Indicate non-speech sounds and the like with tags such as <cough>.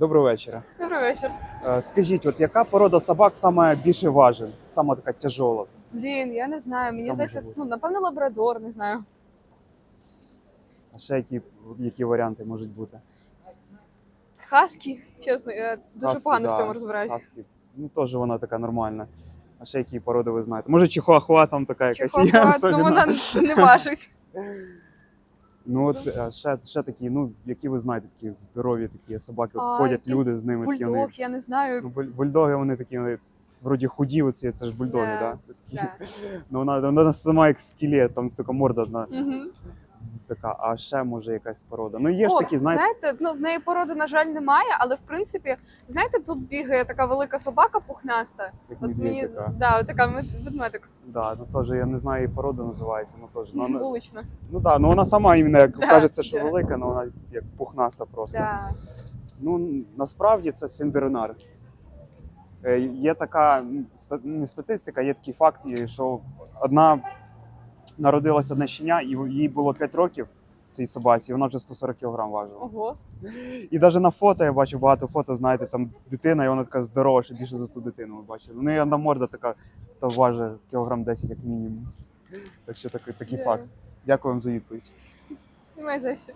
Доброго вечора. Добрий вечір. Е, Скажіть, от яка порода собак саме більше важить, саме така тяжола? Блін, я не знаю. Мені Там здається, може ну напевно лабрадор, не знаю. А ще які, які варіанти можуть бути? Хаскі, чесно, я дуже Хаскі, погано да. в цьому розбираюся. Хаски. Ну теж вона така нормальна. А ще які породи ви знаєте? Може, чихуахуа там така якась є Чихуахуа, ну вона не важить. <laughs> Ну от е, ще, ще такі, ну які ви знаєте, такі здорові такі собаки, А, ходять люди з ними. Такі, вони, я не знаю. ну, буль- бульдоги, вони такі, вони вроді худі, оці, це ж бульдоги, Да, да? Такі. Ну вона, вона сама як скелет, там така морда одна Мгм. Така, а ще може якась порода. Ну є ж такі, знаєте, знаєте, ну в неї породи, на жаль, немає, але в принципі, знаєте, тут бігає така велика собака пухнаста. як От мені медведь така. да, така мед- ведмедик Да, ну теж я не знаю, її порода називається, ну теж. Ну, <laughs> вона- вулична. ну да, ну вона сама іменно як Да, кажеться, що да. велика, але вона як пухнаста просто. Да. Ну насправді це Сен-Бернар. Е, Є така м, ста- не статистика, є такий факт, і що одна народилася одне щеня, і їй було 5 років цій собаці, і вона вже 140 кг важила. Ого. І навіть на фото я бачу багато фото, знаєте, там дитина, і вона така здорова, що більше за ту дитину ми бачили. Ну і одна морда така, то важить кілограм 10 як мінімум. Так що такий, такий факт. Дякую вам за відповідь. Немає за що.